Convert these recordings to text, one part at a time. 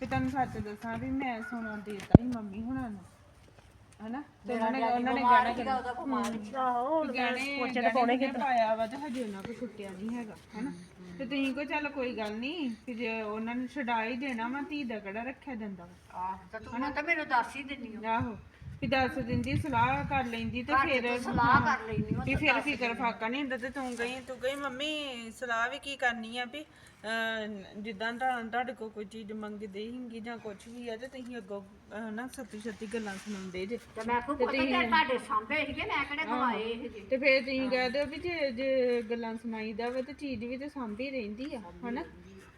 ਤੇ ਤੈਨੂੰ ਸੱਚ ਦੱਸਾਂ ਵੀ ਮੈਂ ਸੋਨਾ ਦੇਤਾ ਸੀ ਮੰਮੀ ਹੁਣਾਂ ਨੂੰ। ਹਨਾ? ਤੇ ਉਹਨਾਂ ਨੇ ਉਹਨਾਂ ਨੇ ਗਾਣਾ ਕਿਹਾ ਉਹਦਾ ਬਿਮਾਰ ਸੀ। ਆਹੋ ਗਾਣੇ ਗਾਣੇ ਪਾਉਣੇ ਪਾਇਆ ਵਾ ਤੇ ਹਜੇ ਉਹਨਾਂ ਕੋ ਛੁੱਟਿਆ ਨਹੀਂ ਹੈਗਾ ਹਨਾ? ਤੇ ਤੁਸੀਂ ਕੋ ਚੱਲ ਕੋਈ ਗੱਲ ਨਹੀਂ ਕਿ ਜੇ ਉਹਨਾਂ ਨੂੰ ਛਡਾ ਹੀ ਦੇਣਾ ਵਾ ਧੀ ਦਾ ਕਿਹੜਾ ਰੱਖਿਆ ਜਾਂਦਾ ਵਾ। ਆਹ ਤਾਂ ਤੂੰ ਤਾਂ ਮੈਨੂੰ ਦੱਸ ਹੀ ਦਿੰਨੀ। ਆਹੋ। ਵੀ ਦੱਸ ਦਿੰਦੀ ਸਲਾਹ ਕਰ ਲੈਂਦੀ ਤੇ ਫਿਰ ਸਲਾਹ ਕਰ ਲੈਣੀ ਵੀ ਫਿਰ ਫਿਕਰ ਫਾਕਾ ਨਹੀਂ ਹੁੰਦਾ ਤੇ ਤੂੰ ਗਈ ਤੂੰ ਗਈ ਮੰਮੀ ਸਲਾਹ ਵੀ ਕੀ ਕਰਨੀ ਆ ਵੀ ਅਹ, ਜਿੱਦਾਂ ਤਾਂ ਤੁਹਾਡੇ ਕੋਲ ਕੋਈ ਚੀਜ਼ ਮੰਗਦੇ ਹੀਗੀ ਜਾਂ ਕੁਝ ਵੀ ਆ ਤੇ ਤੁਸੀਂ ਅੱਗੋਂ ਅਹ, ਨਾ ਸੱਤੀ ਸੱਤੀ ਗੱਲਾਂ ਸੁਣਾਉਂਦੇ ਜੇ। ਤੇ ਮੈਂ ਕੋ ਪਤਾ ਕਿ ਤੁਹਾਡੇ ਸਾਹਮਣੇ ਸੀਗੇ ਮੈਂ ਕਿਹੜੇ ਗਵਾਏ ਇਹ ਜੀ ਤੇ ਫਿਰ ਤੁਸੀਂ ਕਹਦੇ ਵੀ ਜੇ ਜੇ ਗੱਲਾਂ ਸੁਣਾਈਦਾ ਵਾ ਤੇ ਚੀਜ਼ ਵੀ ਤੇ ਸਾਂਭੀ ਰਹਿੰਦੀ ਆ ਹਨਾ?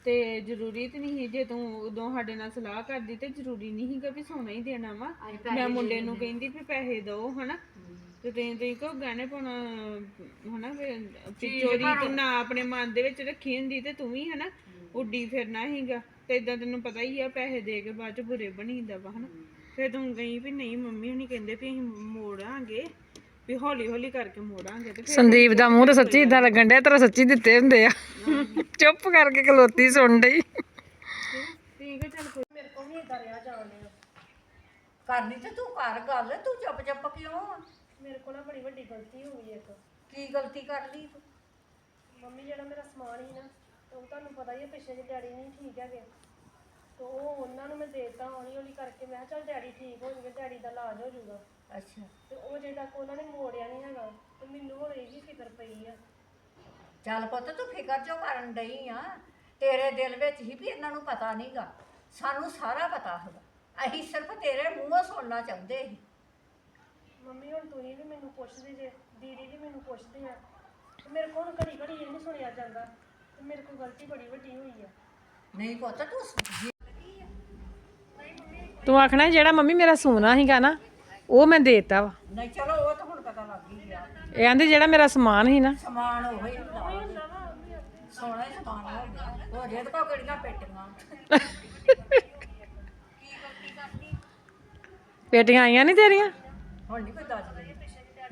ਤੇ ਜ਼ਰੂਰੀ ਤੇ ਨਹੀਂ ਸੀ, ਜੇ ਤੂੰ ਉਦੋਂ ਸਾਡੇ ਨਾਲ ਸਲਾਹ ਕਰਦੀ ਤੇ ਜ਼ਰੂਰੀ ਨਹੀਂ ਸੀਗਾ ਵੀ ਸੋਨਾ ਹੀ ਦੇਣਾ ਵਾ। ਮੈਂ ਮੁੰਡੇ ਨੂੰ ਕਹਿੰਦੀ ਵੀ ਪੈਸੇ ਦਿਓ ਹਨਾ? ਤੇ ਤੁਸੀਂ ਤੁਸੀਂ ਕੋ ਗਾਣੇ ਪਾਉਣਾ ਹਨਾ? ਵੀ ਵੀ ਚੋਰੀ ਤੂੰ ਨਾ ਆਪਣੇ ਮਨ ਦੇ ਵਿੱਚ ਰੱਖੀ ਹੁੰਦੀ ਤੇ ਤੂੰ ਵੀ ਹਨਾ? ਉੱਡੀ ਫਿਰਨਾ ਸੀਗਾ ਤੇ ਇਦਾਂ ਤੈਨੂੰ ਪਤਾ ਹੀ ਆ ਪੈਸੇ ਦੇ ਕੇ ਬਾਅਦ ਚ ਬੁਰੇ ਬਣੀਦਾ ਵਾ ਹਨਾ? ਫਿਰ ਤੂੰ ਗਈ ਵੀ ਨਹੀਂ ਮੰਮੀ ਹੁਣੀ ਕਹਿੰਦੇ ਵੀ ਅਸੀਂ ਮੋੜਾਂਗੇ। ਵੀ ਹੌਲੀ ਹੌਲੀ ਕਰਕੇ ਮੋੜਾਂਗੇ ਤੇ ਫਿਰ ਸੰਦੀਪ ਦਾ ਮੂੰਹ ਤਾਂ ਸੱਚੀ ਇਦਾਂ ਲੱਗਣ ਡਿਆ ਤੇਰਾ ਸੱਚੀ ਦਿੱਤੇ ਹੁੰਦੇ ਆ। ਚੁੱਪ ਕਰਕੇ ਖਲੋਤੀ ਸੁਣ ਡਈ। ਠੀਕ ਹੈ ਚੱਲ ਕੋਈ ਕਰਨੀ ਤੇ ਤੂੰ ਕਰ ਗੱਲ ਤੂੰ ਚੁੱਪ ਚੁੱਪ ਕਿਉਂ ਆ? ਮੇਰੇ ਕੋਲ ਨਾ ਬੜੀ ਵੱਡੀ ਗਲਤੀ ਹੋ ਗਈ ਇੱਕ। ਕੀ ਗਲਤੀ ਕਰ ਲਈ ਤੂੰ? ਮੰਮੀ ਜਿਹੜਾ ਮੇਰਾ ਸਮਾਨ ਹੀ ਨਾ ਤੇ ਉਹ ਤੁਹਾਨੂੰ ਪਤਾ ਹੀ ਹੈ ਪਿੱਛੇ ਜੇ ਡੈਡੀ ਨਹੀਂ ਠੀਕ ਹੈਗੇ। ਤੇ ਉਹ ਉਹਨਾਂ ਨੂੰ ਮੈਂ ਦੇਤਾ ਹੌਲੀ ਹੌਲੀ ਕਰਕੇ। ਮੈਂ ਕਿਹਾ ਚੱਲ ਡੈਡੀ ਠੀਕ ਹੋ ਜਾਣਗੇ ਡੈਡੀ ਦਾ ਇਲਾਜ ਹੋ ਜਾਊਗਾ ਅੱਛਾ। ਤੇ ਉਹ ਜੇ ਤੱਕ ਉਹਨਾਂ ਨੇ ਮੋੜਿਆ ਨਹੀਂ ਹੈਗਾ। ਤੇ ਮੈਨੂੰ ਹੁਣ ਇਹ ਵੀ ਫਿਕਰ ਪਈ ਆ। ਚੱਲ ਪੁੱਤ ਤੂੰ ਫਿਕਰ ਜੋ ਕਰਨ ਡਈ ਆ? ਤੇਰੇ ਦਿਲ ਵਿੱਚ ਹੀ ਵੀ ਇਹਨਾਂ ਨੂੰ ਪਤਾ ਨਹੀਂਗਾ ਸਾਨੂੰ ਸਾਰਾ ਪਤਾ ਹੈਗਾ। ਅਸੀਂ ਸਿਰਫ ਤੇਰੇ ਮੂੰਹੋਂ ਸੁਣਨਾ ਚਾਹੁੰਦੇ ਸੀ। ਮੰਮੀ ਹੁਣ ਤੁਸੀਂ ਵੀ ਮੈਨੂੰ ਪੁੱਛਦੇ ਜੇ ਦੀਦੀ ਵੀ ਮੈਨੂੰ ਪੁੱਛਦੇ ਆ। ਤੇ ਮੇਰੇ ਕੋਲ ਘੜੀ ਘੜੀ ਇਹ ਨਹੀਂ ਸੁਣਿਆ ਜਾਂਦਾ। ਤੇ ਮੇਰੇ ਕੋਲ ਗਲਤੀ ਬੜੀ ਵੱਡੀ ਹੋਈ ਆ। ਨਹੀਂ ਪੁੱਤ ਤੂੰ ਜੀ- ਤੂੰ ਆਖਣਾ ਜਿਹੜਾ ਮੰਮੀ ਮੇਰਾ ਸੋਨਾ ਸੀਗਾ ਨਾ ਉਹ ਮੈਂ ਦੇਤਾ ਵਾ। ਨਹੀਂ ਚਲੋ ਉਹ ਤਾਂ ਹੁਣ ਪਤਾ ਲੱਗ ਹੀ ਗਿਆ। ਇਹ ਆਂਦੇ ਜਿਹੜਾ ਮੇਰਾ ਸਮਾਨ ਸੀ ਨਾ। ਸਮਾਨ ਉਹ ਹੀ ਹੁੰਦਾ। ਸੋਹਣਾ ਹੀ ਸਮਾਨ ਹੋ ਗਿਆ ਉਹ ਜਿਹਦੇ ਕੋ ਕਿਹੜੀਆਂ ਪੇਟੀਆਂ। ਪੇਟੀਆਂ ਆਈਆਂ ਨਹੀਂ ਤੇਰੀਆਂ? ਹੁਣ ਨਹੀਂ ਕੋਈ ਦੱਸਦੀ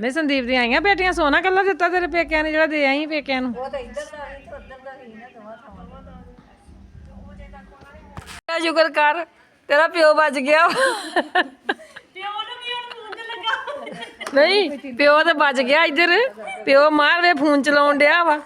ਨਹੀਂ ਸੰਦੀਪ ਦੀਆਂ ਆਈਆਂ ਬੇਟੀਆਂ ਸੋਨਾ ਕੱਲਾ ਦਿੱਤਾ ਤੇਰੇ ਪੇਕਿਆਂ ਨੇ ਜਿਹੜਾ ਦੇ ਆਈ ਪੇਕਿਆਂ ਨੂੰ। ਉਹ ਤਾਂ ਇੱਧਰ ਦਾ ਸੀ ਤੇ ਉੱਧਰ ਦਾ ਸੀ ਨਾ ਦੋਵਾਂ ਥਾਵਾਂ ਦਾ। ਸ਼ੁਕਰ ਕਰ ਤੇਰਾ ਪਿਓ ਬਚ ਗਿਆ। ਨਹੀਂ ਪਿਓ ਤਾਂ ਬਚ ਗਿਆ ਇੱਧਰ। ਪਿਓ ਮਾਰ ਵੇ ਫੋਨ ਚਲਾਉਣ ਡਿਆ ਵਾ।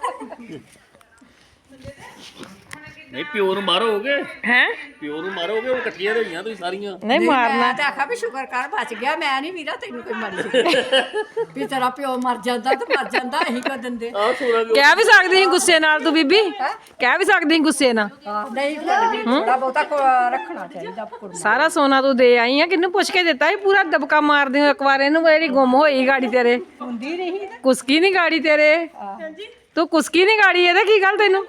ਨਹੀਂ ਪਿਓ ਨੂੰ ਮਾਰੋਗੇ? ਹੈ? ਪਿਓ ਨੂੰ ਮਾਰੋਗੇ? ਉਹ ਇਕੱਠੀਆਂ ਰਹੀਆਂ ਤੁਸੀਂ ਸਾਰੀਆਂ। ਨਹੀਂ ਮਾਰਨਾ। ਮੈਂ ਤਾਂ ਆਖਿਆ ਵੀ ਸ਼ੁਕਰ ਕਰ ਬਚ ਗਿਆ। ਮੈਂ ਨਹੀਂ ਵੀਰਾ ਤੈਨੂੰ ਕੋਈ ਮਰ ਵੀ ਤੇਰਾ ਪਿਓ ਮਰ ਜਾਂਦਾ ਤੇ ਮਰ ਜਾਂਦਾ ਅਸੀਂ ਕੋ ਦਿੰਦੇ। ਆਹ ਸੋਨਾ ਕਹਿ ਵੀ ਸਕਦੀ ਸੀ ਗੁੱਸੇ ਨਾਲ ਤੂੰ ਬੀਬੀ। ਕਹਿ ਵੀ ਸਕਦੀ ਸੀ ਗੁੱਸੇ ਨਾਲ। ਆਹ, ਨਹੀਂ ਥੋੜਾ ਬਹੁਤਾ ਕੋ ਰੱਖਣਾ ਚਾਹੀਦਾ ਕੁੜਮਾ ਸਾਰਾ ਸੋਨਾ ਤੂੰ ਦੇ ਆਈ ਆ ਕਿੰਨੂੰ ਪੁੱਛ ਕੇ ਦਿੱਤਾ ਸੀ? ਪੂਰਾ ਦਬਕਾ ਮਾਰਦੀ ਹੋ ਇੱਕ ਵਾਰ ਇਹਨੂੰ ਜਿਹੜੀ ਗੁੰਮ ਹੋਈ ਗਾੜੀ ਤੇਰੇ। ਹੁੰਦੀ ਨਹੀਂ ਕੁਸਕੀ ਨਹੀਂ ਗਾੜੀ ਤੇਰੇ। ਤੂੰ ਕੁਸਕੀ ਨਹੀਂ ਗਾੜੀ ਇਹਦਾ ਕੀ ਗੱਲ ਤੈਨੂੰ?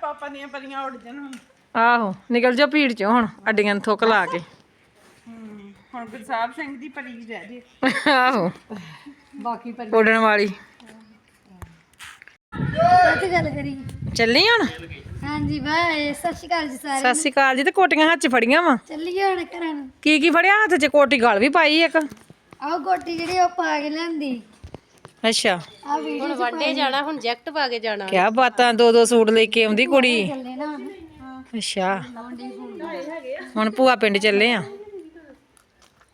ਪਾਪਾ ਦੀਆਂ ਪਰੀਆਂ ਉੱਡ ਜਾਣ ਹੁਣ। ਆਹੋ ਨਿਕਲ ਜਾ ਭੀੜ ਚੋਂ ਹੁਣ ਅੱਡੀਆਂ ਨੂੰ ਥੁੱਕ ਲਾ ਕੇ। ਹਮ, ਹੁਣ ਗੁਰਸਾਹਿਬ ਸਿੰਘ ਦੀ ਪਰੀ ਰਹਿ ਜੇ। ਆਹੋ ਬਾਕੀ ਪਰ ਉੱਡਣ ਵਾਲੀ। ਤੇ ਗੱਲ ਕਰੀ? ਚੱਲੀ ਹੁਣ? ਹਾਂਜੀ ਬਾਏ ਸਤਿ ਸ਼੍ਰੀ ਅਕਾਲ ਜੀ ਸਾਰੇ ਸਤਿ ਸ਼੍ਰੀ ਅਕਾਲ ਜੀ ਤੇ ਕੋਟੀਆਂ ਹੱਥ 'ਚ ਫੜੀਆਂ ਵਾ? ਚੱਲੀਏ ਹੁਣ ਘਰਾਂ ਨੂੰ। ਕੀ ਕੀ ਫੜਿਆ ਹੱਥ 'ਚ? ਕੋਟੀ ਗਲ ਵੀ ਪਾਈ ਇੱਕ। ਆਹ ਗੋਟੀ ਜਿਹੜੀ ਉਹ ਪਾ ਕੇ ਲਿਆਂਦੀ। ਅੱਛਾ। ਆ ਵੀਡੀਓ ਹੁਣ ਵਾਂਡੇ ਜਾਣਾ ਹੁਣ ਜੈਕਟ ਪਾ ਕੇ ਜਾਣਾ। ਕਿਆ ਬਾਤਾਂ ਦੋ ਦੋ ਸੂਟ ਲੈ ਕੇ ਆਉਂਦੀ ਕੁੜੀ। ਚੱਲੇ ਨਾ ਹੁਣ। ਅੱਛਾ। ਹੁਣ। ਭੂਆ ਪਿੰਡ ਚੱਲੇ ਆ।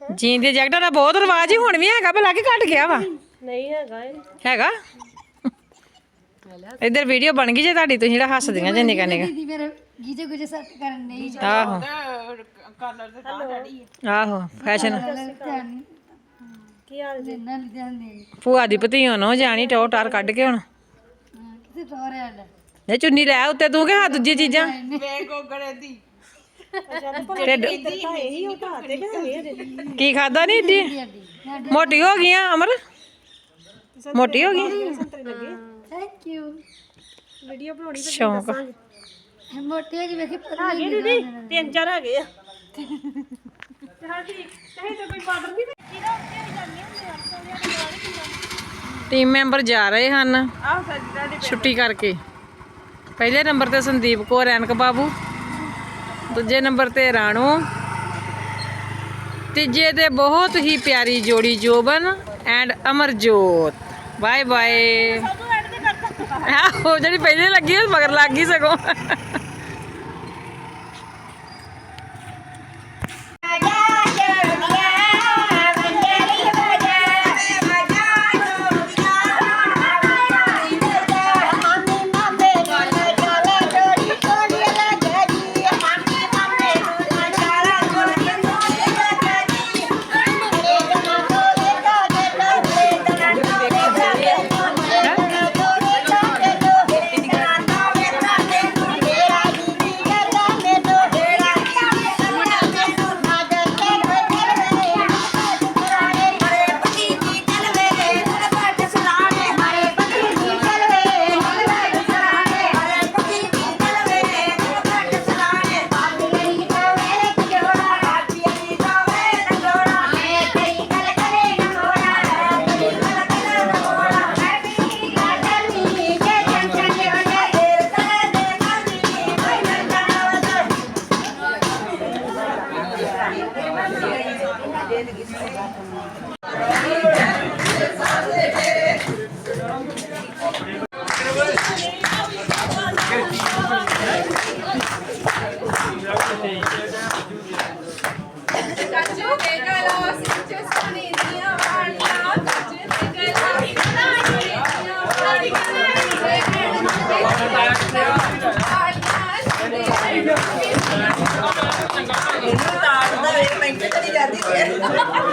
ਜੀਨ ਦੀ ਜੈਕਟਾਂ ਦਾ ਬਹੁਤ ਰਿਵਾਜ ਹੀ ਹੁਣ ਵੀ ਹੈਗਾ ਭਲਾ ਕਿ ਘਟ ਗਿਆ ਵਾ। ਨਹੀਂ ਹੈਗਾ ਇਹ। ਹੈਗਾ? ਇੱਧਰ ਵੀਡੀਓ ਬਣ ਗਈ ਜੇ ਤੁਹਾਡੀ ਤੁਸੀਂ ਜਿਹੜਾ ਹੱਸਦੀਆਂ ਜੇ ਨਿਕਾ ਨਿਕਾ। ਦੀਦੀ ਮੇਰੇ ਗੀਜੇ ਗੁਜੇ ਸੈੱਟ ਕਰਨ ਨਹੀਂ ਆਹੋ। ਫੈਸ਼ਨ ਧਿਆਨ ਕੀ ਹਾਲ ਜੀ? ਨਾ ਧਿਆਨ ਦੇ ਭੂਆ ਦੀ ਭਤੀਓ ਨੂੰ ਜਾਣੀ ਟੋ ਟਾਰ ਕੱਢ ਕੇ ਹੁਣ। ਹਾਂ, ਕਿਤੇ ਟੋਰ ਆ ਲੈ ਇਹ ਚੁੰਨੀ ਲੈ ਉੱਤੇ ਤੂੰ ਕਿ ਹਾਂ ਦੂਜੀ ਚੀਜ਼ਾਂ ਵੇ ਗੋਗੜੇ ਦੀ। ਢਿੱਡ ਕੀ ਖਾਦਾ ਨਹੀਂ ਏਡੀ ਮੋਟੀ ਹੋ ਗਈਆਂ ਅਮਰ? ਮੋਟੀ ਹੋ ਗਈ? ਥੈਂਕ ਯੂ ਸ਼ੌਂਕ। ਮੋਟੀ ਹੋ ਗਈ ਵੇਖੀ ਪਤਾ ਨਹੀਂ ਦੀਦੀ ਤਿੰਨ ਚਾਰ ਹੈਗੇ ਆ। ਟੀਮ ਮੈਂਬਰ ਜਾ ਰਹੇ ਹਨ। ਆਹ ਸੱਜਦਾ ਦੀ ਛੁੱਟੀ ਕਰਕੇ। ਪਹਿਲੇ ਨੰਬਰ ਤੇ ਸੰਦੀਪ ਕੌਰ ਐਨਕ ਬਾਬੂ। ਦੂਜੇ ਨੰਬਰ ਤੇ ਰਾਣੋ। ਤੀਜੇ ਤੇ ਬਹੁਤ ਹੀ ਪਿਆਰੀ ਜੋੜੀ Joban and Amarjot. Bye bye ਆਹੋ ਜਿਹੜੀ ਪਹਿਲੇ ਲੱਗੀ ਉਹ ਮਗਰ ਲੱਗ ਗਈ ਸਗੋਂ। ਇਹਨੂੰ